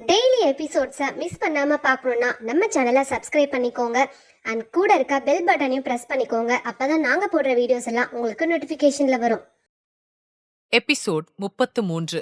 Daily எபிசோட்ஸை miss பண்ணாமல் பார்க்கணுன்னா நம்ம சேனலை சப்ஸ்கிரைப் பண்ணிக்கோங்க. அண்ட் கூட இருக்க பெல் பட்டனையும் ப்ரெஸ் பண்ணிக்கோங்க. அப்போ தான் நாங்கள் போடுற வீடியோஸ் எல்லாம் உங்களுக்கு நோட்டிஃபிகேஷனில் வரும். எபிசோட் முப்பத்து மூன்று.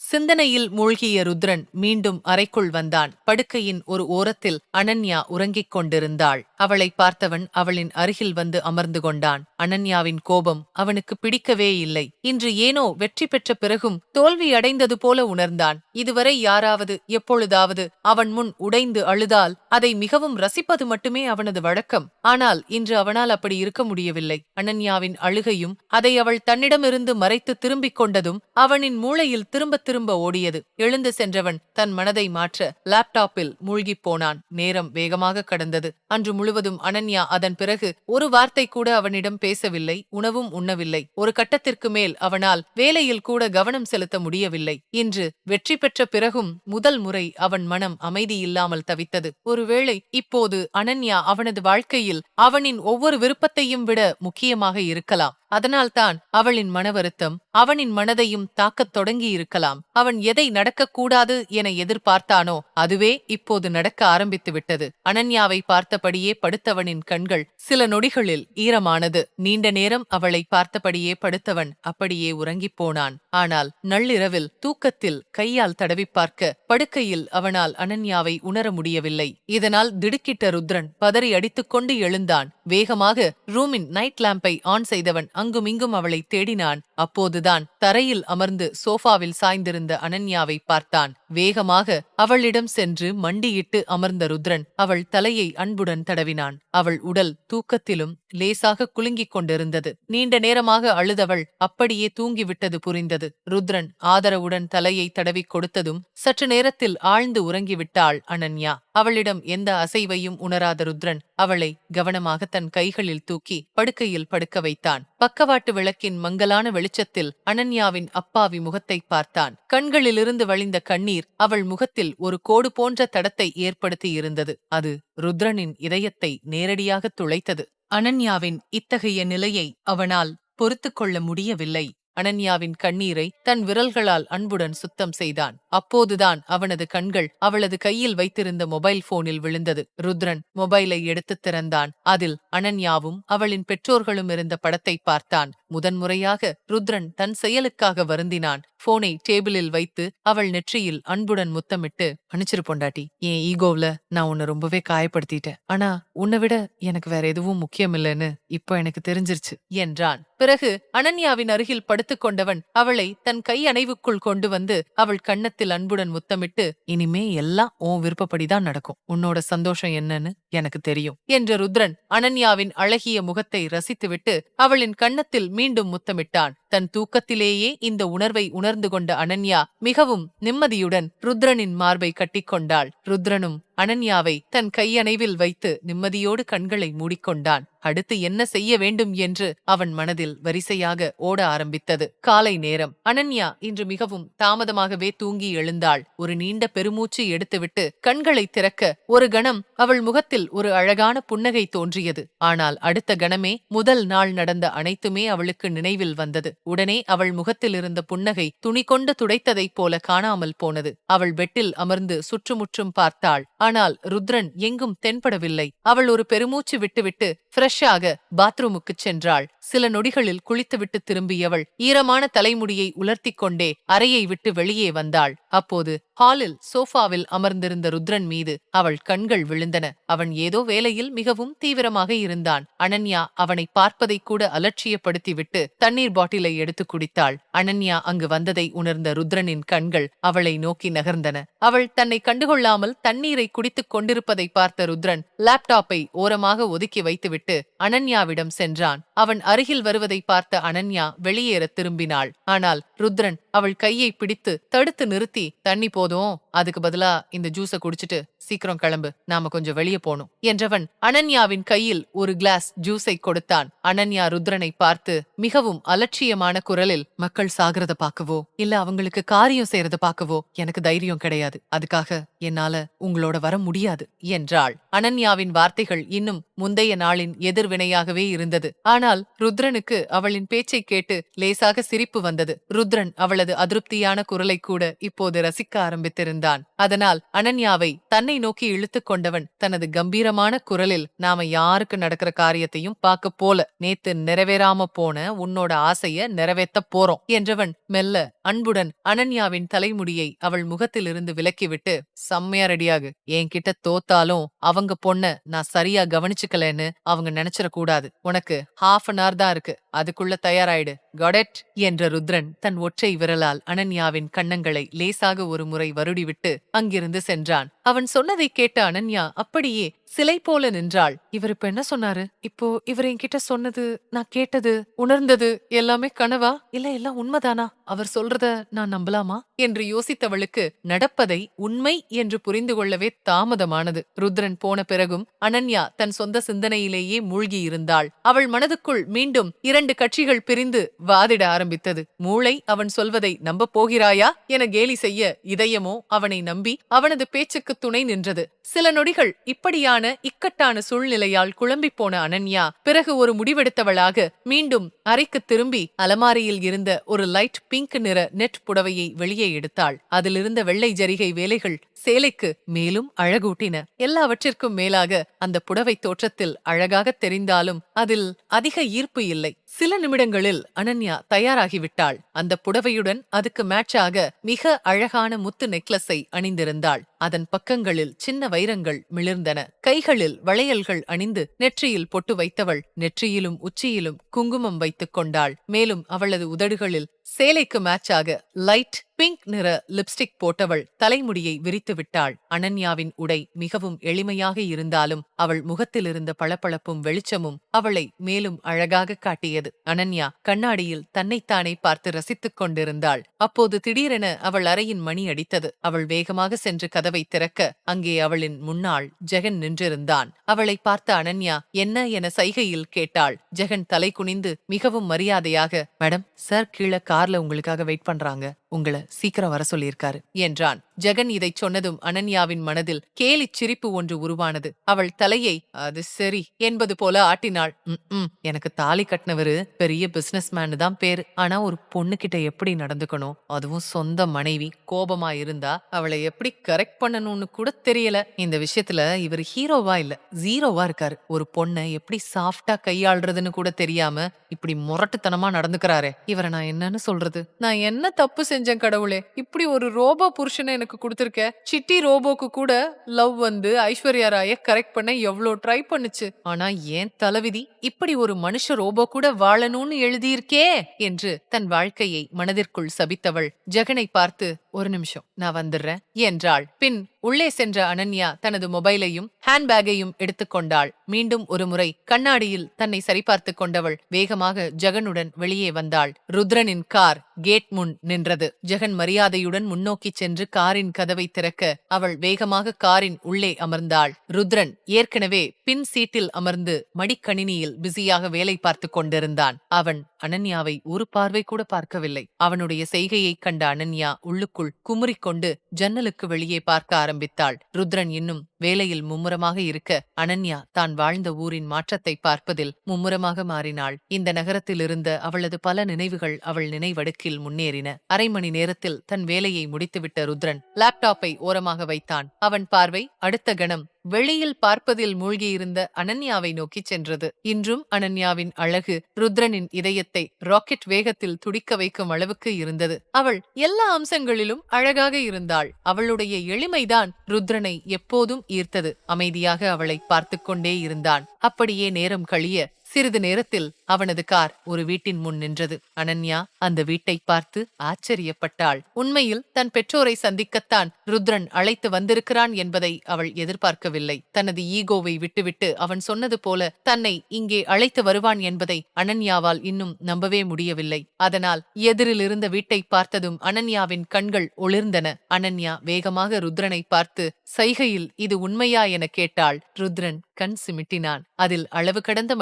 சிந்தனையில் மூழ்கிய ருத்ரன் மீண்டும் அறைக்குள் வந்தான். படுக்கையின் ஒரு ஓரத்தில் அனன்யா உறங்கிக் கொண்டிருந்தாள். அவளை பார்த்தவன் அவளின் அருகில் வந்து அமர்ந்து கொண்டான். அனன்யாவின் கோபம் அவனுக்கு பிடிக்கவே இல்லை. இன்று ஏனோ வெற்றி பெற்ற பிறகும் தோல்வி அடைந்தது போல உணர்ந்தான். இதுவரை யாராவது எப்பொழுதாவது அவன் முன் உடைந்து அழுதால் அதை மிகவும் ரசிப்பது மட்டுமே அவனது வழக்கம். ஆனால் இன்று அவனால் அப்படி இருக்க முடியவில்லை. அனன்யாவின் அழுகையும் அதை அவள் தன்னிடமிருந்து மறைத்து திரும்பிக் கொண்டதும் அவனின் மூளையில் திரும்ப திரும்ப ஓடியது. எழுந்து சென்றவன் தன் மனதை மாற்ற லேப்டாப்பில் மூழ்கிப் போனான். நேரம் வேகமாக கடந்தது. அன்று முழுவதும் அனன்யா அதன் பிறகு ஒரு வார்த்தை கூட அவனிடம் பேசவில்லை உணவும் உண்ணவில்லை. ஒரு கட்டத்திற்கு மேல் அவனால் வேலையில் கூட கவனம் செலுத்த முடியவில்லை. இன்று வெற்றி பெற்ற பிறகும் முதல் முறை அவன் மனம் அமைதியில்லாமல் தவித்தது. ஒரு ஒருவேளை இப்போது அனன்யா அவனது வாழ்க்கையில் அவனின் ஒவ்வொரு விருப்பத்தையும் விட முக்கியமாக இருக்கலாம். அதனால்தான் அவளின் மன வருத்தம் அவனின் மனதையும் தாக்கத் தொடங்கியிருக்கலாம். அவன் எதை நடக்கக்கூடாது என எதிர்பார்த்தானோ அதுவே இப்போது நடக்க ஆரம்பித்து விட்டது அனன்யாவை பார்த்தபடியே படுத்தவனின் கண்கள் சில நொடிகளில் ஈரமானது. நீண்ட நேரம் அவளை பார்த்தபடியே படுத்தவன் அப்படியே உறங்கிப் போனான். ஆனால் நள்ளிரவில் தூக்கத்தில் கையால் தடவி பார்க்க படுக்கையில் அவனால் அனன்யாவை உணர முடியவில்லை. இதனால் திடுக்கிட்ட ருத்ரன் பதறி அடித்துக்கொண்டு எழுந்தான். வேகமாக ரூமின் நைட் லேம்பை ஆன் செய்தவன் அங்குமிங்கும் அவளை தேடினான். அப்போது தான் தரையில் அமர்ந்து சோஃபாவில் சாய்ந்திருந்த அனன்யாவை பார்த்தான். வேகமாக அவளிடம் சென்று மண்டியிட்டு அமர்ந்த ருத்ரன் அவள் தலையை அன்புடன் தடவினான். அவள் உடல் தூக்கத்திலும் லேசாக குலுங்கிக் கொண்டிருந்தது. நீண்ட நேரமாக அழுதவள் அப்படியே தூங்கிவிட்டது புரிந்தது. ருத்ரன் ஆதரவுடன் தலையை தடவிக் கொடுத்ததும் சற்று நேரத்தில் ஆழ்ந்து உறங்கிவிட்டாள் அனன்யா. அவளிடம் எந்த அசைவையும் உணராத ருத்ரன் அவளை கவனமாக தன் கைகளில் தூக்கி படுக்கையில் படுக்க வைத்தான். பக்கவாட்டு விளக்கின் மங்கலான வெளிச்சத்தில் அனன்யாவின் அப்பாவி முகத்தை பார்த்தான். கண்களிலிருந்து வழிந்த கண்ணீர் அவள் முகத்தில் ஒரு கோடு போன்ற தடத்தை ஏற்படுத்தியிருந்தது. அது ருத்ரனின் இதயத்தை நேரடியாக துளைத்தது. அனன்யாவின் இத்தகைய நிலையை அவனால் பொறுத்துக் கொள்ள முடியவில்லை. அனன்யாவின் கண்ணீரை தன் விரல்களால் அன்புடன் சுத்தம் செய்தான். அப்போதுதான் அவனது கண்கள் அவளது கையில் வைத்திருந்த மொபைல் போனில் விழுந்தது. ருத்ரன் மொபைலை எடுத்துத் திறந்தான். அதில் அனன்யாவும் அவளின் பெற்றோர்களும் இருந்த படத்தை பார்த்தான். முதன்முறையாக ருத்ரன் தன் செயலுக்காக வருந்தினான். போனை டேபிளில் வைத்து அவள் நெற்றியில் அன்புடன் முத்தமிட்டு அனுச்சிரு பொண்டாட்டி என் ஈகோவ்ல நான் உன்னை ரொம்பவே காயப்படுத்திட்டேன். ஆனா உன்னை விட எனக்கு வேற எதுவும் முக்கியமில்லைன்னு இப்போ எனக்கு தெரிஞ்சிருச்சு என்றான். பிறகு அனன்யாவின் அருகில் படுத்துக்கொண்டவன் அவளை தன் கை அணைவுக்குள் கொண்டு வந்து அவள் கன்னத்தில் அன்புடன் முத்தமிட்டு இனிமே எல்லாம் உன் விருப்பப்படிதான் நடக்கும். உன்னோட சந்தோஷம் என்னன்னு எனக்கு தெரியும் என்ற ருத்ரன் அனன்யாவின் அழகிய முகத்தை ரசித்துவிட்டு அவளின் கன்னத்தில் மீண்டும் முத்தமிட்டான். தன் தூக்கத்திலேயே இந்த உணர்வை உணர்ந்து கொண்ட அனன்யா மிகவும் நிம்மதியுடன் ருத்ரனின் மார்பை கட்டிக்கொண்டாள் ருத்ரனும் அனன்யாவை தன் கையணைவில் வைத்து நிம்மதியோடு கண்களை மூடிக்கொண்டான். அடுத்து என்ன செய்ய வேண்டும் என்று அவன் மனதில் வரிசையாக ஓட ஆரம்பித்தது. காலை நேரம். அனன்யா இன்று மிகவும் தாமதமாகவே தூங்கி எழுந்தாள். ஒரு நீண்ட பெருமூச்சு எடுத்துவிட்டு கண்களை திறக்க ஒரு கணம் அவள் முகத்தில் ஒரு அழகான புன்னகை தோன்றியது. ஆனால் அடுத்த கணமே முதல் நாள் நடந்த அனைத்துமே அவளுக்கு நினைவில் வந்தது. உடனே அவள் முகத்தில் இருந்த புன்னகை துணி கொண்டு துடைத்ததைப் போல காணாமல் போனது. அவள் பெட்டில் அமர்ந்து சுற்றுமுற்றும் பார்த்தாள். ஆனால் ருத்ரன் எங்கும் தென்படவில்லை. அவள் ஒரு பெருமூச்சு விட்டுவிட்டு ஃப்ரெஷ்ஷாக பாத்ரூமுக்குச் சென்றாள். சில நொடிகளில் குளித்துவிட்டு திரும்பியவள் ஈரமான தலைமுடியை உலர்த்திக் கொண்டே அறையை விட்டு வெளியே வந்தாள். அப்போது ஹாலில் சோஃபாவில் அமர்ந்திருந்த ருத்ரன் மீது அவள் கண்கள் விழுந்தன. அவன் ஏதோ வேலையில் மிகவும் தீவிரமாக இருந்தான். அனன்யா அவனை பார்ப்பதை கூட அலட்சியப்படுத்திவிட்டு தண்ணீர் பாட்டிலை எடுத்து குடித்தாள். அனன்யா அங்கு வந்ததை உணர்ந்த ருத்ரனின் கண்கள் அவளை நோக்கி நகர்ந்தன. அவள் தன்னை கண்டுகொள்ளாமல் தண்ணீரை குடித்துக் கொண்டிருப்பதை பார்த்த ருத்ரன் லேப்டாப்பை ஓரமாக ஒதுக்கி வைத்துவிட்டு அனன்யாவிடம் சென்றான். அவன் அருகில் வருவதை பார்த்த அனன்யா வெளியேற திரும்பினாள். ஆனால் ருத்ரன் அவள் கையை பிடித்து தடுத்து நிறுத்தி தண்ணி போதும். அதுக்கு பதிலா இந்த ஜூஸ குடிச்சிட்டு சீக்கிரம் கிளம்பு. நாம கொஞ்சம் வெளியே போனோம் என்றவன் அனன்யாவின் கையில் ஒரு கிளாஸ் ஜூஸை கொடுத்தான். அனன்யா ருத்ரனை பார்த்து மிகவும் அலட்சியமான குரலில் மக்கள் சாகிறத பாக்கவோ இல்ல அவங்களுக்கு காரியம் செய்யறத பார்க்கவோ? எனக்கு தைரியம் கிடையாது. அதுக்காக என்னால உங்களோட வர முடியாது. என்றாள். அனன்யாவின் வார்த்தைகள் இன்னும் முந்தைய நாளின் எதிர்வினையாகவே இருந்தது. ஆனால் ருத்ரனுக்கு அவளின் பேச்சை கேட்டு லேசாக சிரிப்பு வந்தது. ருத்ரன் அவளது அவளது அதிருப்தியான குரலை கூட இப்போது ரசிக்க ஆரம்பித்திருந்தான். அதனால் அனன்யாவை தன்னை நோக்கி இழுத்துக் கொண்டவன் தனது கம்பீரமான குரலில் நாம யாருக்கு நடக்கிற காரியத்தையும் பார்க்க போல நேத்து நிறைவேறாம போன உன்னோட ஆசைய நிறைவேத்த போறோம் என்றவன் மெல்ல அன்புடன் அனன்யாவின் தலைமுடியை அவள் முகத்திலிருந்து விலக்கிவிட்டு செம்மையா ரெடியாகு. என்கிட்ட தோத்தாலும் அவங்க பொண்ண நான் சரியா கவனிச்சுக்கலன்னு அவங்க நினைச்சிட கூடாது. உனக்கு ஹாஃப் அன் ஹவர் தான் இருக்கு. அதுக்குள்ள தயாராயிடு. கொடெட் என்ற ருத்ரன் தன் ஒற்றை விரலால் அனன்யாவின் கண்ணங்களை லேசாக ஒரு முறை வருடிவிட்டு அங்கிருந்து சென்றான். அவன் சொன்னதை கேட்ட அனன்யா அப்படியே சிலை போல நின்றாள். இவர் இப்ப என்ன சொன்னாரு? இப்போ இவர் என்கிட்ட சொன்னது நான் கேட்டது உணர்ந்தது எல்லாமே கனவா? இல்ல எல்லாம் உண்மைதானா? அவர் சொல்றத நான் நம்பலாமா? என்று யோசித்தவளுக்கு நடப்பதை உண்மை என்று புரிந்து கொள்ளவே தாமதமானது. ருத்ரன் போன பிறகும் அனன்யா தன் சொந்த சிந்தனையிலேயே மூழ்கி இருந்தாள். அவள் மனதுக்குள் மீண்டும் இரண்டு கட்சிகள் பிரிந்து வாதிட ஆரம்பித்தது. மூளை அவன் சொல்வதை நம்பப் போகிறாயா? என கேலி செய்ய இதயமோ அவனை நம்பி அவனது பேச்சுக்கு துணை நின்றது. சில நொடிகள் இப்படியான இக்கட்டான சூழ்நிலையால் குழம்பிப் போன அனன்யா பிறகு ஒரு முடிவெடுத்தவளாக மீண்டும் அறைக்கு திரும்பி அலமாரியில் இருந்த ஒரு லைட் பிங்க் நிற நெட் புடவையை வெளியே எடுத்தாள். அதிலிருந்த வெள்ளை ஜரிகை வேலைகள் சேலைக்கு மேலும் அழகூட்டின. எல்லாவற்றிற்கும் மேலாக அந்த புடவை தோற்றத்தில் அழகாக தெரிந்தாலும் அதில் அதிக ஈர்ப்பு இல்லை. சில நிமிடங்களில் அனன்யா தயாராகிவிட்டாள். அந்த புடவையுடன் அதுக்கு மேட்சாக மிக அழகான முத்து நெக்லஸை அணிந்திருந்தாள். அதன் பக்கங்களில் சின்ன வைரங்கள் மிளிர்ந்தன. கைகளில் வளையல்கள் அணிந்து நெற்றியில் பொட்டு வைத்தவள் நெற்றியிலும் உச்சியிலும் குங்குமம் வைத்துக் கொண்டாள். மேலும் அவளது உதடுகளில் சேலைக்கு மேட்சாக லைட் பிங்க் நிற லிப்ஸ்டிக் போட்டவள் தலைமுடியை விரித்து விட்டாள். அனன்யாவின் உடை மிகவும் எளிமையாக இருந்தாலும் அவள் முகத்திலிருந்த பளபளப்பும் வெளிச்சமும் அவளை மேலும் அழகாக காட்டியது. அனன்யா கண்ணாடியில் தன்னைத்தானே பார்த்து ரசித்துக் கொண்டிருந்தாள். அப்போது திடீரென அவள் அறையின் மணி அடித்தது. அவள் வேகமாக சென்று கதவை திறக்க அங்கே அவளின் முன்னாள் ஜெகன் நின்றிருந்தான். அவளை பார்த்த அனன்யா என்ன? என சைகையில் கேட்டாள். ஜெகன் தலை குனிந்து மிகவும் மரியாதையாக மேடம் சார் கீழே கார்ல உங்களுக்காக வெயிட் பண்றாங்க. உங்களை சீக்கிரம் வர சொல்லியிருக்காரு என்றான். ஜெகன் இதைச் சொன்னதும் அனன்யாவின் மனதில் கேலிச் சிரிப்பு ஒன்று உருவானது. அவள் தலையை அது சரி என்பது போல ஆட்டினாள். உம் எனக்கு தாலி கட்டினவரு பெரிய பிசினஸ் தான் பேரு. ஆனா ஒரு பொண்ணு கிட்ட எப்படி நடந்துக்கணும்? அதுவும் சொந்த மனைவி. கோபமா இருந்தா அவளை எப்படி கரெக்ட் பண்ணணும்னு கூட தெரியல. இந்த விஷயத்துல இவர் ஹீரோவா இல்ல ஜீரோவா இருக்காரு. ஒரு பொண்ணை எப்படி சாஃப்டா கையாள்றதுன்னு கூட தெரியாம இப்படி முரட்டுத்தனமா நடந்துக்கிறாரே. இவரை நான் என்னன்னு சொல்றது? நான் என்ன தப்பு செஞ்சேன் கடவுளே? இப்படி ஒரு ரோபோ புருஷனை எனக்கு கொடுத்திருக்க சிட்டி ரோபோக்கு கூட லவ் வந்து ஐஸ்வர்யா ராய கரெக்ட் பண்ண எவ்வளோ ட்ரை பண்ணுச்சு. ஆனா ஏன் தலைவிதி இப்படி ஒரு மனுஷ ரோபோ கூட வாழணும்னு எழுதியிருக்கே என்று தன் வாழ்க்கையை மனதிற்குள் சபித்தவள் ஜெகனை பார்த்து ஒரு நிமிஷம் நான் வந்துடுறேன். என்றாள். பின் உள்ளே சென்ற அனன்யா தனது மொபைலையும் ஹேண்ட்பேக்கையும் எடுத்துக்கொண்டாள் மீண்டும் ஒருமுறை கண்ணாடியில் தன்னை சரிபார்த்து கொண்டவள் வேகமாக ஜெகனுடன் வெளியே வந்தாள். ருத்ரனின் கார் கேட் முன் நின்றது. ஜெகன் மரியாதையுடன் முன்னோக்கிச் சென்று காரின் கதவை திறக்க அவள் வேகமாக காரின் உள்ளே அமர்ந்தாள். ருத்ரன் ஏற்கனவே பின் சீட்டில் அமர்ந்து மடிக்கணினியில் பிஸியாக வேலை பார்த்துக் கொண்டிருந்தான். அவன் அனன்யாவை ஒரு பார்வை கூட பார்க்கவில்லை. அவனுடைய செய்கையைக் கண்ட அனன்யா உள்ளுக்குள் குமுறிக்கொண்டு ஜன்னலுக்கு வெளியே பார்க்க ஆரம்பித்தாள். ருத்ரன் இன்னும் வேலையில் மும்முரமாக இருக்க அனன்யா தான் வாழ்ந்த ஊரின் மாற்றத்தை பார்ப்பதில் மும்முரமாக மாறினாள். இந்த நகரத்தில் இருந்த அவளது பல நினைவுகள் அவள் நினைவடுக்கில் முன்னேறின. அரை மணி நேரத்தில் தன் வேலையை முடித்துவிட்ட ருத்ரன் லேப்டாப்பை ஓரமாக வைத்தான். அவன் பார்வை அடுத்த கணம் வெளியில் பார்ப்பதில் மூழ்கியிருந்த அனன்யாவை நோக்கிச் சென்றது. இன்றும் அனன்யாவின் அழகு ருத்ரனின் இதயத்தை ராக்கெட் வேகத்தில் துடிக்க வைக்கும் அளவுக்கு இருந்தது. அவள் எல்லா அம்சங்களிலும் அழகாக இருந்தாள். அவளுடைய எளிமைதான் ருத்ரனை எப்போதும் ஈர்த்தது. அமைதியாக அவளை பார்த்துக் கொண்டே இருந்தான். அப்படியே நேரம் கழிய சிறிது நேரத்தில் அவனது கார் ஒரு வீட்டின் முன் நின்றது. அனன்யா அந்த வீட்டை பார்த்து ஆச்சரியப்பட்டாள். உண்மையில் தன் பெற்றோரை சந்திக்கத்தான் ருத்ரன் அழைத்து வந்திருக்கிறான் என்பதை அவள் எதிர்பார்க்கவில்லை. தனது ஈகோவை விட்டுவிட்டு அவன் சொன்னது போல தன்னை இங்கே அழைத்து வருவான் என்பதை அனன்யாவால் இன்னும் நம்பவே முடியவில்லை. அதனால் எதிரில் இருந்த வீட்டை பார்த்ததும் அனன்யாவின் கண்கள் ஒளிர்ந்தன. அனன்யா வேகமாக ருத்ரனை பார்த்து சைகையில் இது உண்மையா? என கேட்டாள். ருத்ரன் கண் சிமிட்டினான். அதில் அளவு கடந்த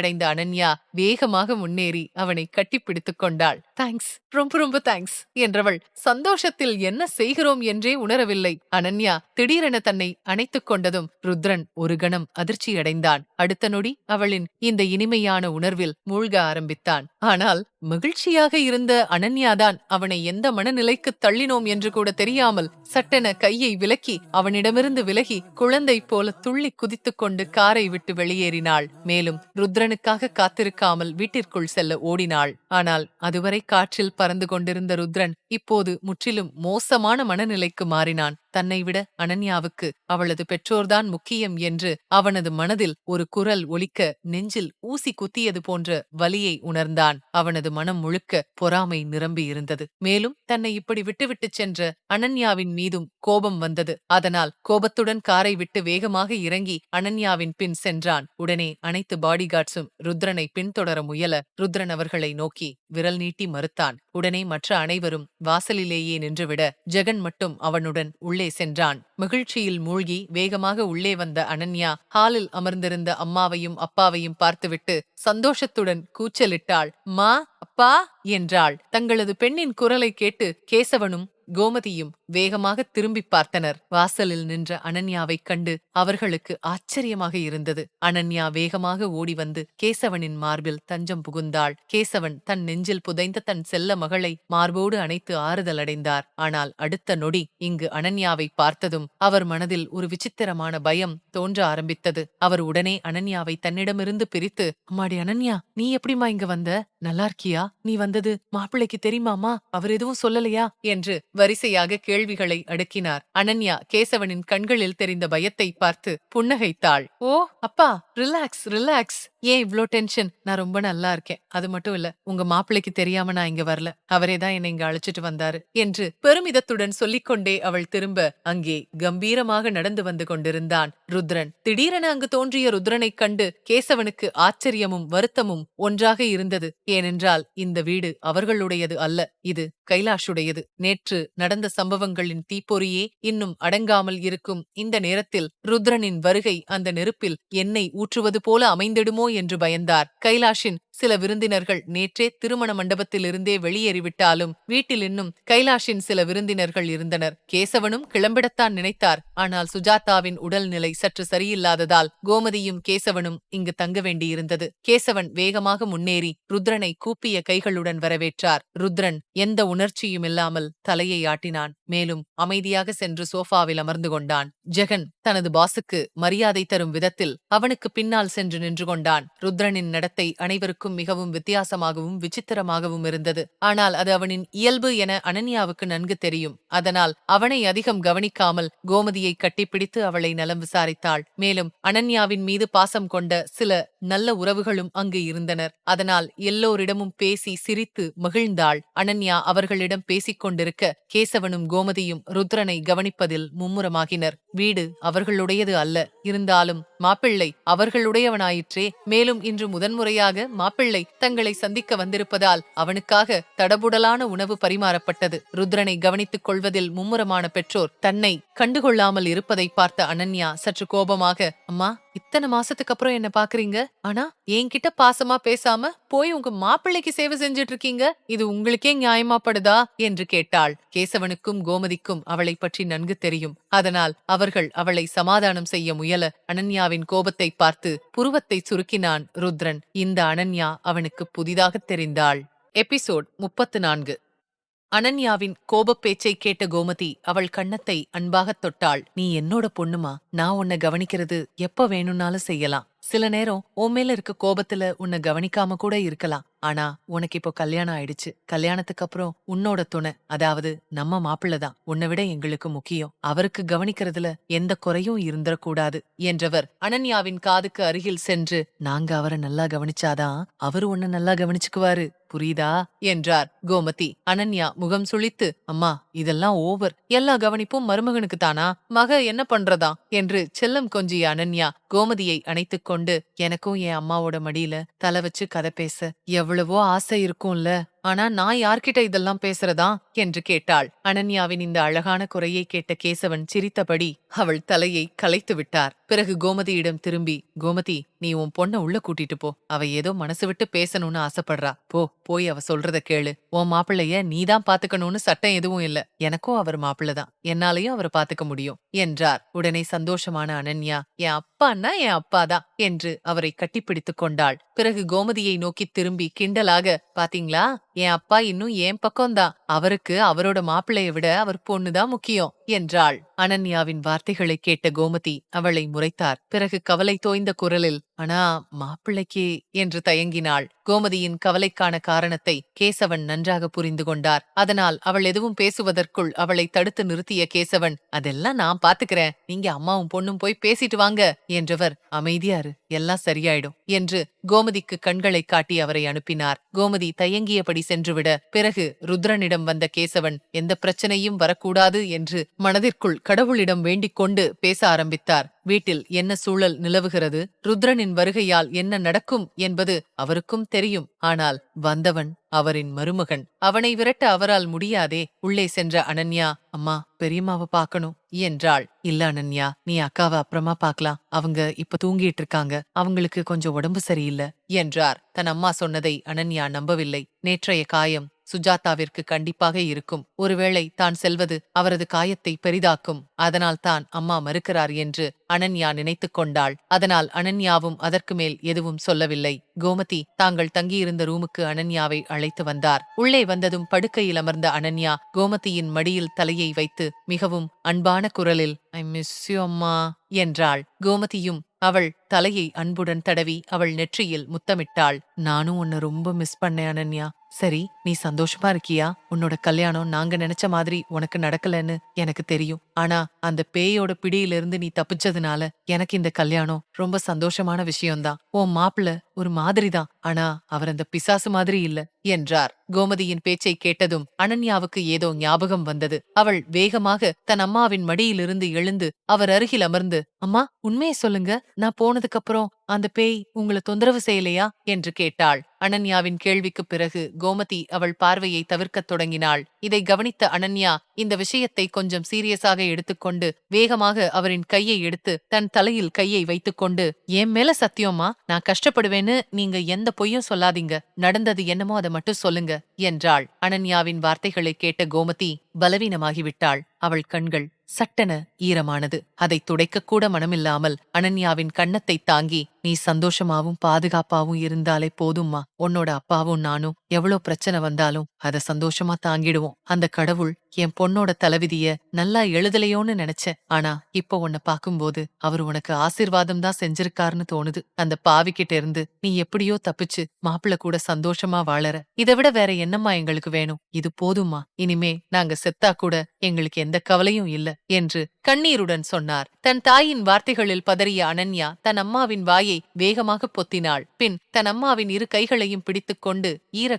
மகிழ்ச்சியடைந்த அனன்யா வேகமாக முன்னேறி அவனை கட்டிப்பிடித்துக் கொண்டாள். தேங்க்ஸ் ரொம்ப ரொம்ப தேங்க்ஸ் என்றவள் சந்தோஷத்தில் என்ன செய்கிறோம் என்றே உணரவில்லை. அனன்யா திடீரென தன்னை அணைத்துக் கொண்டதும் ருத்ரன் ஒரு கணம் அதிர்ச்சியடைந்தான். அடுத்த நொடி அவளின் இந்த இனிமையான உணர்வில் மூழ்க ஆரம்பித்தான். ஆனால் மகிழ்ச்சியாக இருந்த அனன்யாதான் அவனை எந்த மனநிலைக்கு தள்ளினோம் என்று கூட தெரியாமல் சட்டென கையை விலக்கி அவனிடமிருந்து விலகி குழந்தை போல துள்ளி குதித்துக் கொண்டு காரை விட்டு வெளியேறினாள். மேலும் ருத்ரனுக்காக காத்திருக்காமல் வீட்டிற்குள் செல்ல ஓடினாள். ஆனால் அதுவரை காற்றில் பறந்து கொண்டிருந்த ருத்ரன் இப்போது முற்றிலும் மோசமான மனநிலைக்கு மாறினான். தன்னை விட அனன்யாவுக்கு அவளது பெற்றோர்தான் முக்கியம் என்று அவனது மனதில் ஒரு குரல் ஒலிக்க நெஞ்சில் ஊசி குத்தியது போன்ற வலியை உணர்ந்தான். அவனது மனம் முழுக்க பொறாமை நிரம்பியிருந்தது மேலும் தன்னை இப்படி விட்டுவிட்டுச் சென்ற அனன்யாவின் மீதும் கோபம் வந்தது. அதனால் கோபத்துடன் காரை விட்டு வேகமாக இறங்கி அனன்யாவின் பின் சென்றான். உடனே அனைத்து பாடிகார்ட்ஸும் ருத்ரனை பின்தொடர முயல ருத்ரன் அவர்களை நோக்கி விரல் நீட்டி மறுத்தான். உடனே மற்ற அனைவரும் வாசலிலேயே நின்றுவிட ஜெகன் மட்டும் அவனுடன் உள்ளே சென்றான். மகிழ்ச்சியில் மூழ்கி வேகமாக உள்ளே வந்த அனன்யா ஹாலில் அமர்ந்திருந்த அம்மாவையும் அப்பாவையும் பார்த்துவிட்டு சந்தோஷத்துடன் கூச்சலிட்டாள். மா அப்பா! என்றாள். தங்களது பெண்ணின் குரலை கேட்டு கேசவனும் கோமதியும் வேகமாக திரும்பி பார்த்தனர். வாசலில் நின்ற அனன்யாவைக் கண்டு அவர்களுக்கு ஆச்சரியமாக இருந்தது. அனன்யா வேகமாக ஓடி வந்து கேசவனின் மார்பில் தஞ்சம் புகுந்தாள். கேசவன் தன் நெஞ்சில் புதைந்த தன் செல்ல மகளை மார்போடு அணைத்து ஆறுதல் அடைந்தார் ஆனால் அடுத்த நொடி இங்கு அனன்யாவை பார்த்ததும் அவர் மனதில் ஒரு விசித்திரமான பயம் தோன்ற ஆரம்பித்தது. அவர் உடனே அனன்யாவை தன்னிடமிருந்து பிரித்து அம்மாடி அனன்யா நீ எப்படிம்மா இங்க வந்த? நல்லா இருக்கியா? நீ வந்தது மாப்பிள்ளைக்கு தெரியுமாமா அவர் எதுவும் சொல்லலையா? என்று வரிசையாக கேள்விகளை அடுக்கினார். அனன்யா கேசவனின் கண்களில் தெரிந்த பயத்தை பார்த்து புன்னகைத்தாள். ஓ அப்பா ரிலாக்ஸ் ரிலாக்ஸ் ஏன் இவ்ளோ டென்ஷன் நான் ரொம்ப நல்லா இருக்கேன். அது மட்டும் இல்ல உங்க மாப்பிள்ளைக்கு தெரியாம நான் இங்க வரல. அவரே தான் என்னை இங்க அழைச்சிட்டு வந்தாரு என்று பெருமிதத்துடன் சொல்லிக்கொண்டே அவள் திரும்ப அங்கே கம்பீரமாக நடந்து வந்து கொண்டிருந்தான். ருத்ரன். திடீரென அங்கு தோன்றிய ருத்ரனைக் கண்டு கேசவனுக்கு ஆச்சரியமும் வருத்தமும் ஒன்றாக இருந்தது. ஏனென்றால் இந்த வீடு அவர்களுடையது அல்ல இது கைலாஷுடையது. நேற்று நடந்த சம்பவங்களின் தீப்பொறியே இன்னும் அடங்காமல் இருக்கும். இந்த நேரத்தில் ருத்ரனின் வருகை அந்த நெருப்பில் எண்ணெய் ஊற்றுவது போல அமைந்திடுமோ என்று பயந்தார். கைலாஷின் சில விருந்தினர்கள் நேற்றே திருமண மண்டபத்திலிருந்தே வெளியேறிவிட்டாலும் வீட்டில் இன்னும் கைலாஷின் சில விருந்தினர்கள் இருந்தனர். கேசவனும் கிளம்பிடத்தான் நினைத்தார். ஆனால் சுஜாதாவின் உடல்நிலை சற்று சரியில்லாததால் கோமதியும் கேசவனும் இங்கு தங்க வேண்டியிருந்தது. கேசவன் வேகமாக முன்னேறி ருத்ரனை கூப்பிய கைகளுடன் வரவேற்றார். ருத்ரன் எந்த உணர்ச்சியும் இல்லாமல் தலையை ஆட்டினான். மேலும் அமைதியாக சென்று சோஃபாவில் அமர்ந்து கொண்டான். ஜெகன் தனது பாசுக்கு மரியாதை தரும் விதத்தில் அவனுக்கு பின்னால் சென்று நின்று கொண்டான். ருத்ரனின் நடத்தை அனைவருக்கும் மிகவும் வித்தியாசமாகவும் விசித்திரமாகவும் இருந்தது. ஆனால் அது அவனின் இயல்பு என அனன்யாவுக்கு நன்கு தெரியும். அதனால் அவனை அதிகம் கவனிக்காமல் கோமதியை கட்டிப்பிடித்து அவளை நலம் விசாரித்தாள். மேலும் அனன்யாவின் மீது பாசம் கொண்ட சில நல்ல உறவுகளும் அங்கு இருந்தனர். அதனால் எல்லோரிடமும் பேசி சிரித்து மகிழ்ந்தாள். அனன்யா அவர்களிடம் பேசிக் கொண்டிருக்க கேசவனும் கோமதியும் ருத்ரனை கவனிப்பதில் மும்முரமாகினர். வீடு அவர்களுடையது அல்ல. இருந்தாலும் மாப்பிள்ளை அவர்களுடையவனாயிற்றே. மேலும் இன்று முதன்முறையாக மாப்பிள்ளை தங்களை சந்திக்க வந்திருப்பதால் அவனுக்காக தடபுடலான உணவு பரிமாறப்பட்டது. ருத்ரனை கவனித்துக் கொள்வதில் மும்முரமான பெற்றோர் தன்னை கண்டுகொள்ளாமல் இருப்பதை பார்த்த அனன்யா சற்று கோபமாக அம்மா இத்தனை மாசத்துக்கு அப்புறம் என்ன பாக்குறீங்க? ஆனா என்கிட்ட பாசமா பேசாம போய் உங்க மாப்பிள்ளைக்கு சேவை செஞ்சுட்டு இருக்கீங்க இது உங்களுக்கே நியாயமாப்படுதா? என்று கேட்டாள். கேசவனுக்கும் கோமதிக்கும் அவளை பற்றி நன்கு தெரியும். அதனால் அவர்கள் அவளை சமாதானம் செய்ய முயல அனன்யாவின் கோபத்தை பார்த்து புருவத்தை சுருக்கினான் ருத்ரன். இந்த அனன்யா அவனுக்கு புதிதாக தெரிந்தாள். எபிசோட் முப்பத்து நான்கு. அனன்யாவின் கோபப் பேச்சை கேட்ட கோமதி அவள் கன்னத்தை அன்பாகத் தொட்டாள். நீ என்னோட பொண்ணுமா? நான் உன்னை கவனிக்கிறது எப்ப வேணும்னாலும் செய்யலாம். சில நேரம் உன் மேல இருக்க கோபத்துல உன்னை கவனிக்காம கூட இருக்கலாம். ஆனா உனக்கு இப்போ கல்யாணம் ஆயிடுச்சு. கல்யாணத்துக்கு அப்புறம் உன்னோட துணை அதாவது நம்ம மாப்பிள்ளை தான். உன்னை விட எங்களுக்கு முக்கியம். அவருக்கு கவனிக்கிறதுல எந்த குறையும் இருந்துடக்கூடாது என்றவர் அனன்யாவின் காதுக்கு அருகில் சென்று நாங்க அவரை நல்லா கவனிச்சாதான் அவரு உன்னை நல்லா கவனிச்சுக்குவாரு. புரியுதா? என்றார் கோமதி. அனன்யா முகம் சுழித்து அம்மா இதெல்லாம் ஓவர். எல்லா கவனிப்பும் மருமகனுக்கு தானா? மக என்ன பண்றதா? என்று செல்லம் கொஞ்சிய அனன்யா கோமதியை அணைத்துக் கொண்டு எனக்கும் என் அம்மாவோட மடியில தலை வச்சு கதை பேச. எவ்வளவோ ஆசை இருக்கும்ல. ஆனா நான் யார்கிட்ட இதெல்லாம் பேசுறதா? என்று கேட்டாள். அனன்யாவின் இந்த அழகான குறையை கேட்ட கேசவன் சிரித்தபடி அவள் தலையை கலைத்து விட்டார். பிறகு கோமதியிடம் திரும்பி கோமதி நீ உன் பொண்ண உள்ள கூட்டிட்டு போ. அவ ஏதோ மனசு விட்டு பேசணும்னு ஆசைப்படுறா. போ போய் அவ சொல்றத கேளு. உன் மாப்பிள்ளைய நீதான் பாத்துக்கணும்னு சட்டம் எதுவும் இல்ல. எனக்கும் அவர் மாப்பிள்ளை தான். என்னாலையும் அவரை பாத்துக்க முடியும் என்றார். உடனே சந்தோஷமான அனன்யா என் அப்பான்னா என் அப்பாதான் என்று அவரை கட்டிப்பிடித்துக் கொண்டாள். பிறகு கோமதியை நோக்கி திரும்பி கிண்டலாக பாத்தீங்களா? என் அப்பா இன்னும் என் பக்கம்தான். அவருக்கு அவரோட மாப்பிள்ளைய விட அவர் பொண்ணுதான் முக்கியம். என்றாள். அனன்யாவின் வார்த்தைகளை கேட்ட கோமதி அவளை முறைத்தார். பிறகு கவலை தோய்ந்த குரலில் ஆனா மாப்பிள்ளைக்கு என்று தயங்கினாள். கோமதியின் கவலைக்கான காரணத்தை கேசவன் நன்றாக புரிந்து கொண்டார். அதனால் அவள் எதுவும் பேசுவதற்குள் அவளை தடுத்து நிறுத்திய கேசவன் அதெல்லாம் நான் பாத்துக்கிறேன். நீங்க அம்மாவும் பொண்ணும் போய் பேசிட்டு வாங்க என்றவர் அமைதியாரு எல்லாம் சரியாயிடும் என்று கோமதிக்கு கண்களை காட்டி அவரை அனுப்பினார். கோமதி தயங்கியபடி சென்றுவிட பிறகு ருத்ரனிடம் வந்த கேசவன் எந்த பிரச்சனையும் வரக்கூடாது என்று மனதிற்குள் கடவுளிடம் வேண்டிக் கொண்டு பேச ஆரம்பித்தார். வீட்டில் என்ன சூழல் நிலவுகிறது? ருத்ரனின் வருகையால் என்ன நடக்கும் என்பது அவருக்கும் தெரியும். ஆனால் வந்தவன் அவரின் மருமகன். அவனை விரட்ட அவரால் முடியாதே. உள்ளே சென்ற அனன்யா அம்மா பெரியம்மாவை பார்க்கணும். என்றாள். இல்ல அனன்யா நீ அக்காவை அப்புறமா பார்க்கலாம். அவங்க இப்ப தூங்கிட்டு இருக்காங்க. அவங்களுக்கு கொஞ்சம் உடம்பு சரியில்லை. என்றார். தன் அம்மா சொன்னதை அனன்யா நம்பவில்லை. நேற்றைய காயம் சுஜாதாவிற்கு கண்டிப்பாக இருக்கும். ஒருவேளை தான் செல்வது அவரது காயத்தை பெரிதாக்கும். அதனால் தான் அம்மா மறுக்கிறார் என்று அனன்யா நினைத்துக் கொண்டாள். அதனால் அனன்யாவும் அதற்கு மேல் எதுவும் சொல்லவில்லை. கோமதி தாங்கள் தங்கியிருந்த ரூமுக்கு அனன்யாவை அழைத்து வந்தார். உள்ளே வந்ததும் படுக்கையில் அமர்ந்த அனன்யா கோமதியின் மடியில் தலையை வைத்து மிகவும் அன்பான குரலில் ஐ மிஸ் யூ அம்மா என்றாள். கோமதியும் அவள் தலையை அன்புடன் தடவி அவள் நெற்றியில் முத்தமிட்டாள். நானும் உன்னை ரொம்ப மிஸ் பண்ணேன் அனன்யா. சரி நீ சந்தோஷமா இருக்கியா? உன்னோட கல்யாணம் நாங்க நினைச்ச மாதிரி உனக்கு நடக்கலன்னு எனக்கு தெரியும். ஆனா அந்த பேயோட பிடியிலிருந்து நீ தப்பிச்சதுனால எனக்கு இந்த கல்யாணம் ரொம்ப சந்தோஷமான விஷயம்தான். உன் மாப்பிள்ள ஒரு மாதிரிதான். ஆனா அவர் அந்த பிசாசு மாதிரி இல்ல என்றார். கோமதியின் பேச்சை கேட்டதும் அனன்யாவுக்கு ஏதோ ஞாபகம் வந்தது. அவள் வேகமாக தன் அம்மாவின் மடியிலிருந்து எழுந்து அவர் அருகில் அமர்ந்து அம்மா உண்மையை சொல்லுங்க. நான் போனதுக்கு அப்புறம் அந்த பேய் உங்களை தொந்தரவு செய்யலையா? என்று கேட்டாள். அனன்யாவின் கேள்விக்குப் பிறகு கோமதி அவள் பார்வையை தவிர்க்கத் தொடங்கினாள். இதை கவனித்த அனன்யா இந்த விஷயத்தை கொஞ்சம் சீரியஸாக எடுத்துக்கொண்டு வேகமாக அவரின் கையை எடுத்து தன் தலையில் கையை வைத்துக்கொண்டு என் மேல சத்தியமா? நான் கஷ்டப்படுவேன்னு நீங்க எந்த பொய்யும் சொல்லாதீங்க. நடந்தது என்னமோ அதை மட்டும் சொல்லுங்க என்றாள். அனன்யாவின் வார்த்தைகளை கேட்ட கோமதி பலவீனமாகிவிட்டாள். அவள் கண்கள் சட்டென ஈரமானது. அதை துடைக்கக்கூட மனமில்லாமல் அனன்யாவின் கண்ணத்தைத் தாங்கி நீ சந்தோஷமாவும் பாதுகாப்பாவும் இருந்தாலே போதும்மா. உன்னோட அப்பாவும் நானும் எவ்வளோ பிரச்சனை வந்தாலும் அத சந்தோஷமா தாங்கிடுவோம். அந்த கடவுள் என் பொண்ணோட தலைவிதிய நல்லா எழுதலையோன்னு நினைச்சேன். ஆனா இப்போ உன்னை பார்க்கும்போது அவர் உனக்கு ஆசீர்வாதம் தான் செஞ்சிருக்காருன்னு தோணுது. அந்த பாவிக்கிட்ட இருந்து நீ எப்படியோ தப்பிச்சு மாப்பிள்ள கூட சந்தோஷமா வாழற. இதை விட வேற என்னம்மா எங்களுக்கு வேணும்? இது போதுமா இனிமே நாங்க செத்தா கூட எங்களுக்கு எந்த கவலையும் இல்ல என்று கண்ணீருடன் சொன்னார். தன் தாயின் வார்த்தைகளில் பதறிய அனன்யா தன் அம்மாவின் வாயை வேகமாக பொத்தினாள். பின் தன் அம்மாவின் இரு கைகளையும் பிடித்துக் கொண்டு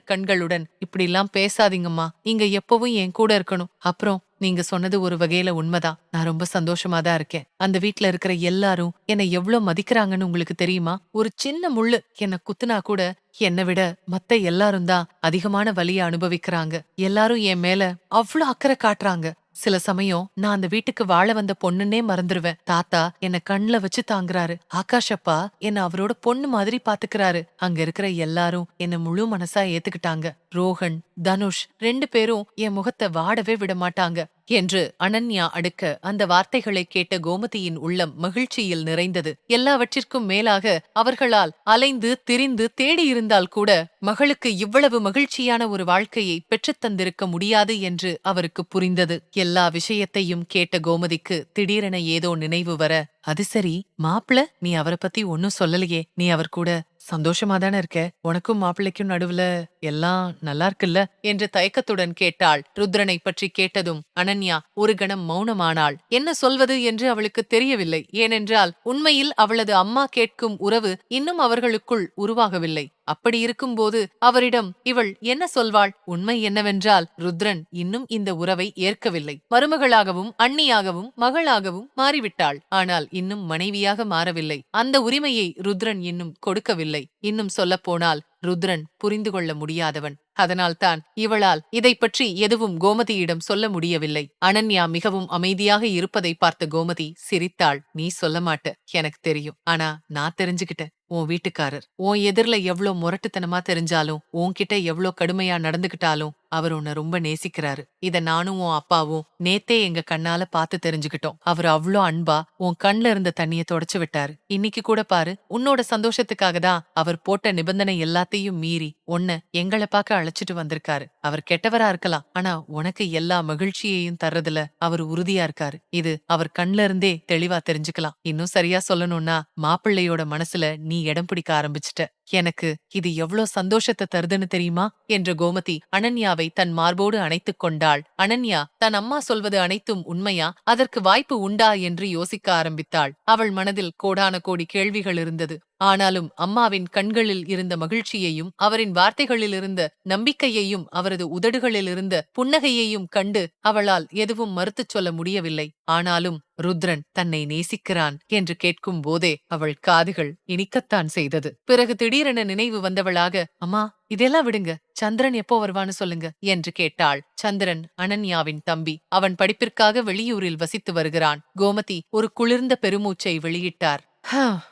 கண்களுடன் இப்படிலாம் பேசாதீங்கம்மா. நீங்க எப்பவும் என் கூட இருக்கணும். அப்புறம் நீங்க சொன்னது ஒரு வகையில உண்மைதான். நான் ரொம்ப சந்தோஷமா தான் இருக்கேன். அந்த வீட்ல இருக்கிற எல்லாரும் என்னை எவ்வளவு மதிக்கிறாங்கன்னு உங்களுக்கு தெரியுமா? ஒரு சின்ன முள்ளு என்ன குத்துனா கூட என்னை விட மத்த எல்லாரும் தான் அதிகமான வலிய அனுபவிக்கிறாங்க. எல்லாரும் என் மேல அவ்ளோ அக்கறை காட்டுறாங்க. சில சமயம் நான் அந்த வீட்டுக்கு வாழ வந்த பொண்ணுன்னே மறந்துருவேன். தாத்தா என்ன கண்ணுல வச்சு தாங்குறாரு. ஆகாஷப்பா என்ன அவரோட பொண்ணு மாதிரி பாத்துக்கிறாரு. அங்க இருக்கிற எல்லாரும் என்ன முழு மனசா ஏத்துக்கிட்டாங்க. ரோஹன் தனுஷ் ரெண்டு பேரும் என் முகத்தை வாடவே விட மாட்டாங்க என்று அனன்யா அடுக்க அந்த வார்த்தைகளை கேட்ட கோமதியின் உள்ளம் மகிழ்ச்சியில் நிறைந்தது. எல்லாவற்றிற்கும் மேலாக அவர்களால் அலைந்து திரிந்து தேடியிருந்தால் கூட மகளுக்கு இவ்வளவு மகிழ்ச்சியான ஒரு வாழ்க்கையை பெற்றுத் தந்திருக்க முடியாது என்று அவருக்கு புரிந்தது. எல்லா விஷயத்தையும் கேட்ட கோமதிக்கு திடீரென ஏதோ நினைவு வர அது சரி மாப்பிள நீ அவரை பத்தி ஒன்னும் சொல்லலையே நீ அவர் கூட சந்தோஷமா தானே இருக்க? உனக்கும் மாப்பிள்ளைக்கும் நடுவுல எல்லாம் நல்லா இருக்குல்ல? என்று தயக்கத்துடன் கேட்டாள். ருத்ரனை பற்றி கேட்டதும் அனன்யா ஒரு கணம் மௌனமானாள். என்ன சொல்வது என்று அவளுக்கு தெரியவில்லை. ஏனென்றால் உண்மையில் அவளது அம்மா கேட்கும் உறவு இன்னும் அவர்களுக்குள் உருவாகவில்லை. அப்படி இருக்கும்போது அவரிடம் இவள் என்ன சொல்வாள்? உண்மை என்னவென்றால் ருத்ரன் இன்னும் இந்த உறவை ஏற்கவில்லை. மருமகளாகவும் அண்ணியாகவும் மகளாகவும் மாறிவிட்டாள். ஆனால் இன்னும் மனைவியாக மாறவில்லை. அந்த உரிமையை ருத்ரன் இன்னும் கொடுக்கவில்லை. இன்னும் சொல்லப்போனால் ருத்ரன் புரிந்து கொள்ள முடியாதவன். அதனால்தான் இவளால் இதை பற்றி எதுவும் கோமதியிடம் சொல்ல முடியவில்லை. அனன்யா மிகவும் அமைதியாக இருப்பதை பார்த்த கோமதி சிரித்தாள். நீ சொல்ல மாட்ட. எனக்கு தெரியும். ஆனா நான் தெரிஞ்சுக்கிட்டேன். உன் வீட்டுக்காரர். உன் எதிர்ல எவ்ளோ முரட்டுத்தனமா தெரிஞ்சாலும் உன்கிட்ட எவ்ளோ கடுமையா நடந்துகிட்டாலும் அவர் உன்னை ரொம்ப நேசிக்கிறாரு. இத நானும் உன் அப்பாவும் நேத்தே எங்க கண்ணால பார்த்து தெரிஞ்சுக்கிட்டோம். அவர் அவ்ளோ அன்பா உன் கண்ல இருந்த தண்ணிய தொடச்சு விட்டாரு. இன்னைக்கு கூட பாரு உன்னோட சந்தோஷத்துக்காக தான் அவர் போட்ட நிபந்தனை எல்லாத்தையும் மீறி உன்ன எங்களை பார்க்க அழைச்சிட்டு வந்திருக்காரு. அவர் கெட்டவரா இருக்கலாம் ஆனா உனக்கு எல்லா மகிழ்ச்சியையும் தர்றதுல அவர் உறுதியா இருக்காரு. இது அவர் கண்ல இருந்தே தெளிவா தெரிஞ்சுக்கலாம். இன்னும் சரியா சொல்லணும்னா மாப்பிள்ளையோட மனசுல நீ இடம் பிடிக்க ஆரம்பிச்சிட்ட. எனக்கு இது எவ்ளோ சந்தோஷத்தை தருதுன்னு தெரியுமா? என்ற கோமதி அனன்யாவை தன் மார்போடு அணைத்துக் கொண்டாள். அனன்யா தன் அம்மா சொல்வது அனைத்தும் உண்மையா? அதற்கு வாய்ப்பு உண்டா? என்று யோசிக்க ஆரம்பித்தாள். அவள் மனதில் கோடான கோடி கேள்விகள் இருந்தது. ஆனாலும் அம்மாவின் கண்களில் இருந்த மகிழ்ச்சியையும் அவரின் வார்த்தைகளில் இருந்த நம்பிக்கையையும் அவரது உதடுகளில் இருந்த புன்னகையையும் கண்டு அவளால் எதுவும் மறுத்துச் சொல்ல முடியவில்லை. ஆனாலும் ருத்ரன் தன்னை நேசிக்கிறான் என்று கேட்கும் போதே அவள் காதுகள் இனிக்கத்தான் செய்தது. பிறகு திடீரென நினைவு வந்தவளாக அம்மா இதெல்லாம் விடுங்க. சந்திரன் எப்போ வருவான்னு சொல்லுங்க என்று கேட்டாள். சந்திரன் அனன்யாவின் தம்பி. அவன் படிப்பிற்காக வெளியூரில் வசித்து வருகிறான். கோமதி ஒரு குளிர்ந்த பெருமூச்சை வெளியிட்டார்.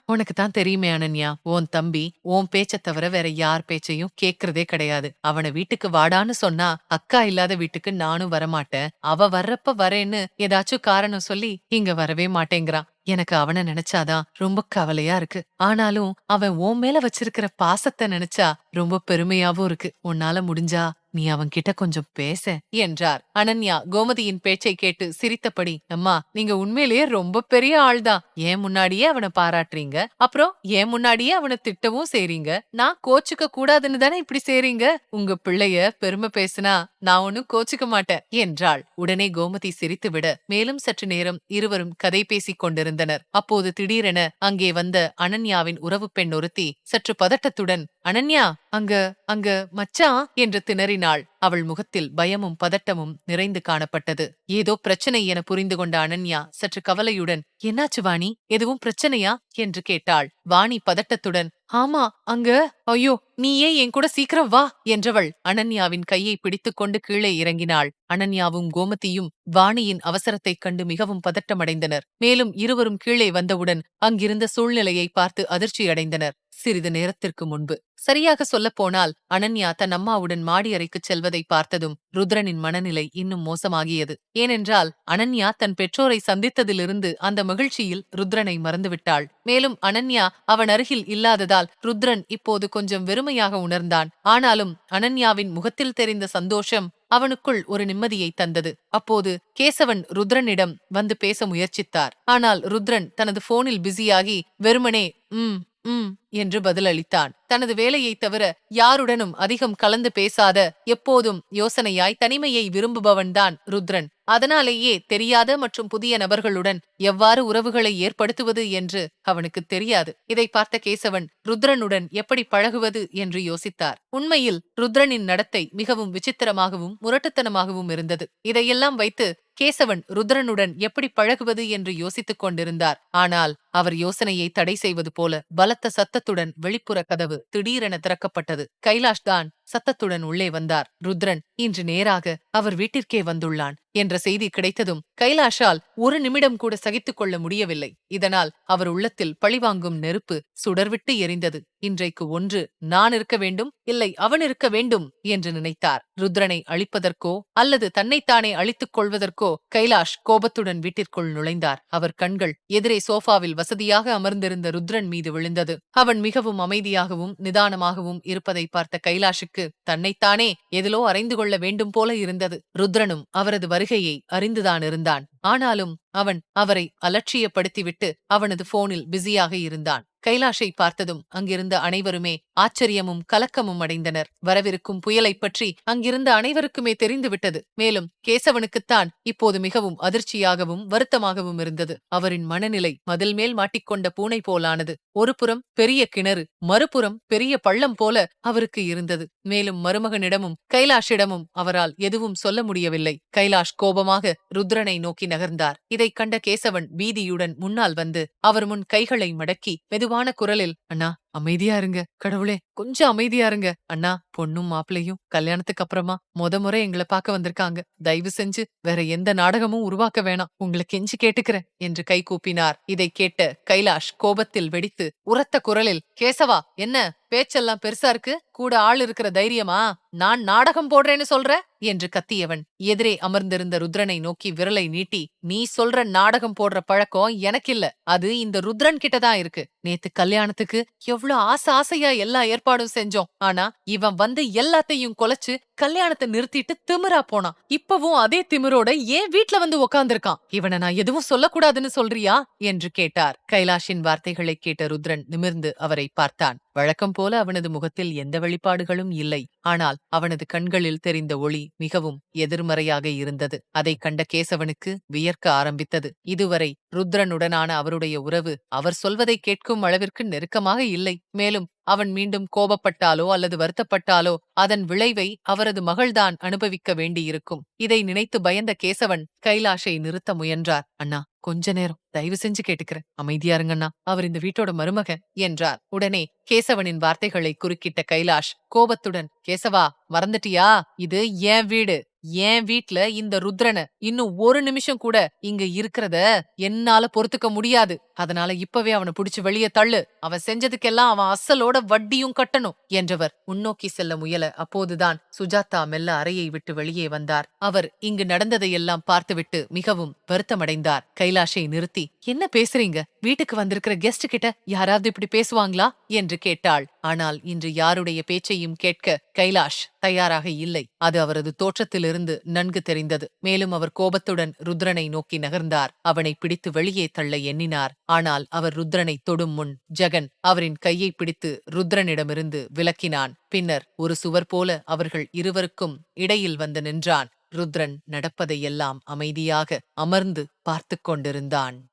உனக்கு தான் தெரியுமே அனன்யா. உன் தம்பி உன் பேச்ச தவிர வேற யார் பேச்சையும் கேக்குறதே கிடையாது. அவன வீட்டுக்கு வாடான்னு சொன்னா அக்கா இல்லாத வீட்டுக்கு நானும் வரமாட்டேன். அவ வர்றப்ப வரேன்னு ஏதாச்சும் காரணம் சொல்லி இங்க வரவே மாட்டேங்கிறான். எனக்கு அவன நினைச்சாதான் ரொம்ப கவலையா இருக்கு. ஆனாலும் அவன் உன் மேல வச்சிருக்கிற பாசத்தை நினைச்சா ரொம்ப பெருமையாவும் இருக்கு. உன்னால முடிஞ்சா நீ அவன்கிட்ட கொஞ்சம் பேச. என்றார். அனன்யா கோமதியின் பேச்சை கேட்டு சிரித்தபடி அம்மா நீங்க உண்மையிலேயே ரொம்ப பெரிய ஆள்தான். ஏன் முன்னாடியே அவனை பாராட்டுறீங்க? அப்புறம் ஏன் முன்னாடியே அவனை திட்டவும் செய்றீங்க? நான் கோச்சுக்க கூடாதுன்னு தானே இப்படி செய்றீங்க? உங்க பிள்ளைய பெருமை பேசுனா நான் ஒன்னும் கோச்சுக்க மாட்டேன். என்றாள். உடனே கோமதி சிரித்துவிட மேலும் சற்று நேரம் இருவரும் கதை பேசிக் கொண்டிருந்தனர். அப்போது திடீரென அங்கே வந்த அனன்யாவின் உறவு பெண் ஒருத்தி சற்று பதட்டத்துடன் அனன்யா அங்க அங்க மச்சான் என்று திணறினாள். அவள் முகத்தில் பயமும் பதட்டமும் நிறைந்து காணப்பட்டது. ஏதோ பிரச்சனை என புரிந்து கொண்ட அனன்யா சற்று கவலையுடன் என்னாச்சு வாணி? எதுவும் பிரச்சனையா? என்று கேட்டாள். வாணி பதட்டத்துடன் ஆமா அங்க ஐயோ நீயே என் கூட சீக்கிரம் வா என்றவள் அனன்யாவின் கையை பிடித்துக்கொண்டு கீழே இறங்கினாள். அனன்யாவும் கோமதியும் வாணியின் அவசரத்தைக் கண்டு மிகவும் பதட்டமடைந்தனர். மேலும் இருவரும் கீழே வந்தவுடன் அங்கிருந்த சூழ்நிலையை பார்த்து அதிர்ச்சியடைந்தனர். சிறிது நேரத்திற்கு முன்பு. சரியாக சொல்லப்போனால் அனன்யா தன் அம்மாவுடன் மாடி அறைக்குச் செல்வதை பார்த்ததும் ருத்ரனின் மனநிலை இன்னும் மோசமாகியது. ஏனென்றால் அனன்யா தன் பெற்றோரை சந்தித்ததிலிருந்து அந்த மகிழ்ச்சியில் ருத்ரனை மறந்துவிட்டாள். மேலும் அனன்யா அவன் அருகில் இல்லாததால் ருத்ரன் இப்போது கொஞ்சம் வெறுமையாக உணர்ந்தான். ஆனாலும் அனன்யாவின் முகத்தில் தெரிந்த சந்தோஷம் அவனுக்குள் ஒரு நிம்மதியை தந்தது. அப்போது கேசவன் ருத்ரனிடம் வந்து பேச முயற்சித்தார். ஆனால் ருத்ரன் தனது போனில் பிஸியாகி வெறுமனே ம் ம் என்று பதிலளித்தான். தனது வேலையைத் தவிர யாருடனும் அதிகம் கலந்து பேசாத எப்போதும் யோசனையாய் தனிமையை விரும்புபவன்தான் ருத்ரன். அதனாலேயே தெரியாத மற்றும் புதிய நபர்களுடன் எவ்வாறு உறவுகளை ஏற்படுத்துவது என்று அவனுக்கு தெரியாது. இதை பார்த்த கேசவன் ருத்ரனுடன் எப்படி பழகுவது என்று யோசித்தார். உண்மையில் ருத்ரனின் நடத்தை மிகவும் விசித்திரமாகவும் முரட்டுத்தனமாகவும் இருந்தது. இதையெல்லாம் வைத்து கேசவன் ருத்ரனுடன் எப்படி பழகுவது என்று யோசித்துக் கொண்டிருந்தார். ஆனால் அவர் யோசனையை தடை செய்வது போல பலத்த சத்தத்துடன் வெளிப்புற கதவு திடீரென திறக்கப்பட்டது. கைலாஷ் தான் சத்தத்துடன் உள்ளே வந்தார். ருத்ரன் இன்று நேராக அவர் வீட்டிற்கே வந்துள்ளான் என்ற செய்தி கிடைத்ததும் கைலாஷால் ஒரு நிமிடம் கூட சகித்துக் கொள்ள முடியவில்லை. இதனால் அவர் உள்ளத்தில் பழிவாங்கும் நெருப்பு சுடர்விட்டு எரிந்தது. இன்றைக்கு ஒன்று நான் இருக்க வேண்டும் இல்லை அவன் இருக்க வேண்டும் என்று நினைத்தார். ருத்ரனை அழிப்பதற்கோ அல்லது தன்னைத்தானே அழித்துக் கொள்வதற்கோ கைலாஷ் கோபத்துடன் வீட்டிற்குள் நுழைந்தார். அவர் கண்கள் எதிரே சோஃபாவில் வசதியாக அமர்ந்திருந்த ருத்ரன் மீது விழுந்தது. அவன் மிகவும் அமைதியாகவும் நிதானமாகவும் இருப்பதை பார்த்த கைலாஷுக்கு தன்னைத்தானே எதிலோ அறைந்து கொள்ள வேண்டும் போல இருந்தது. ருத்ரனும் அவரது வருகையை அறிந்துதான் இருந்தான். ஆனாலும் அவன் அவரை அலட்சியப்படுத்திவிட்டு அவனது போனில் பிஸியாக இருந்தான். கைலாஷை பார்த்ததும் அங்கிருந்த அனைவருமே ஆச்சரியமும் கலக்கமும் அடைந்தனர். வரவிருக்கும் புயலைப் பற்றி அங்கிருந்த அனைவருக்குமே தெரிந்துவிட்டது. மேலும் கேசவனுக்குத்தான் இப்போது மிகவும் அதிர்ச்சியாகவும் வருத்தமாகவும் இருந்தது. அவரின் மனநிலை மதில் மேல் மாட்டிக்கொண்ட பூனை போலானது. ஒருபுறம் பெரிய கிணறு மறுபுறம் பெரிய பள்ளம் போல அவருக்கு இருந்தது. மேலும் மருமகனிடமும் கைலாஷிடமும் அவரால் எதுவும் சொல்ல முடியவில்லை. கைலாஷ் கோபமாக ருத்ரனை நோக்கி நகர்ந்தார். இதைக் கண்ட கேசவன் பீதியுடன் முன்னால் வந்து அவர் முன் கைகளை மடக்கி மெதுவான குரலில் அண்ணா அமைதியா இருங்க. கடவுளே கொஞ்சம் அமைதியா இருங்க. அண்ணா பொண்ணும் மாப்பிள்ளையும் கல்யாணத்துக்கு அப்புறமா முத முறை எங்களை பார்க்க வந்திருக்காங்க. தயவு செஞ்சு வேற எந்த நாடகமும் உருவாக்க வேணாம். உங்களை கெஞ்சி கேட்டுக்கிறேன் என்று கை கூப்பினார். இதை கேட்ட கைலாஷ் கோபத்தில் வெடித்து உரத்த குரலில் கேசவா என்ன? பேச்செல்லாம் பெருசா இருக்கு? கூட ஆள் இருக்கிற தைரியமா? நான் நாடகம் போடுறேன்னு சொல்ற? என்று கத்தியவன். எதிரே அமர்ந்திருந்த ருத்ரனை நோக்கி விரலை நீட்டி நீ சொல்ற நாடகம் போடுற பழக்கம் எனக்கில்ல. அது இந்த ருத்ரன் கிட்டதான் இருக்கு. நேத்து கல்யாணத்துக்கு எவ்வளவு ஆசை ஆசையா எல்லா ஏற்பாடும் செஞ்சோம். ஆனா இவன் வந்து எல்லாத்தையும் கொலைச்சு கல்யாணத்தை நிறுத்திட்டு திமிரா போனான். இப்பவும் அதே திமிரோட ஏன் வீட்ல வந்து உக்காந்துருக்கான்? இவனை நான் எதுவும் சொல்லக்கூடாதுன்னு சொல்றியா? என்று கேட்டார். கைலாஷின் வார்த்தைகளை கேட்ட ருத்ரன் நிமிர்ந்து அவரை பார்த்தான். வழக்கம் போல அவனது முகத்தில் எந்த வெளிப்பாடுகளும் இல்லை. ஆனால் அவனது கண்களில் தெரிந்த ஒளி மிகவும் எதிர்மறையாக இருந்தது. அதைக் கண்ட கேசவனுக்கு வியர்க்க ஆரம்பித்தது. இதுவரை ருத்ரனுடனான அவருடைய உறவு அவர் சொல்வதை கேட்கும் அளவிற்கு நெருக்கமாக இல்லை. மேலும் அவன் மீண்டும் கோபப்பட்டாலோ அல்லது வருத்தப்பட்டாலோ அதன் விளைவை அவரது மகள்தான் அனுபவிக்க வேண்டியிருக்கும். இதை நினைத்து பயந்த கேசவன் கைலாஷை நிறுத்த முயன்றார். அண்ணா கொஞ்ச நேரம். தயவு செஞ்சு கேட்டுக்கிறேன். அமைதியா இருங்கண்ணா. அவர் இந்த வீட்டோட மருமக என்றார். உடனே கேசவனின் வார்த்தைகளை குறுக்கிட்ட கைலாஷ் கோபத்துடன் கேசவா மறந்துட்டியா? இது என் வீடு? என் வீட்ல இந்த ருத்ரன? இன்னும் ஒரு நிமிஷம் கூட இங்க இருக்கிறத என்னால பொறுத்துக்க முடியாது. அதனால இப்பவே அவனை புடிச்சு வெளியே தள்ளு. அவன் செஞ்சதுக்கெல்லாம் அவன் அசலோட வட்டியும் கட்டணும். என்றவர் முன்னோக்கி செல்ல முயல அப்போதுதான் சுஜாதா மெல்ல அறையை விட்டு வெளியே வந்தார். அவர் இங்கு நடந்ததையெல்லாம் பார்த்துவிட்டு மிகவும் வருத்தமடைந்தார். கைலாஷை நிறுத்தி என்ன பேசுறீங்க? வீட்டுக்கு வந்திருக்கிற கெஸ்ட் கிட்ட யாராவது இப்படி பேசுவாங்களா? என்று கேட்டாள். ஆனால் இன்று யாருடைய பேச்சையும் கேட்க கைலாஷ் தயாராக இல்லை. அது அவரது தோற்றத்திலிருந்து நன்கு தெரிந்தது. மேலும் அவர் கோபத்துடன் ருத்ரனை நோக்கி நகர்ந்தார். அவனை பிடித்து வெளியே தள்ள எண்ணினார். ஆனால் அவர் ருத்ரனை தொடும் முன் ஜெகன் அவரின் கையை பிடித்து ருத்ரனிடமிருந்து விலக்கினான். பின்னர் ஒரு சுவர் போல அவர்கள் இருவருக்கும் இடையில் வந்து நின்றான். ருத்ரன் நடப்பதையெல்லாம் அமைதியாக அமர்ந்து பார்த்துக் கொண்டிருந்தான்.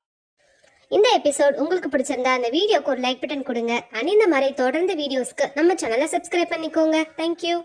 இந்த எபிசோட் உங்களுக்கு பிடிச்சிருந்தா அந்த வீடியோக்கு ஒரு லைக் பட்டன் கொடுங்க. அண்ட் இந்த மாதிரி தொடர்ந்து வீடியோஸ்க்கு நம்ம சேனலை சப்ஸ்கிரைப் பண்ணிக்கோங்க. தேங்க்யூ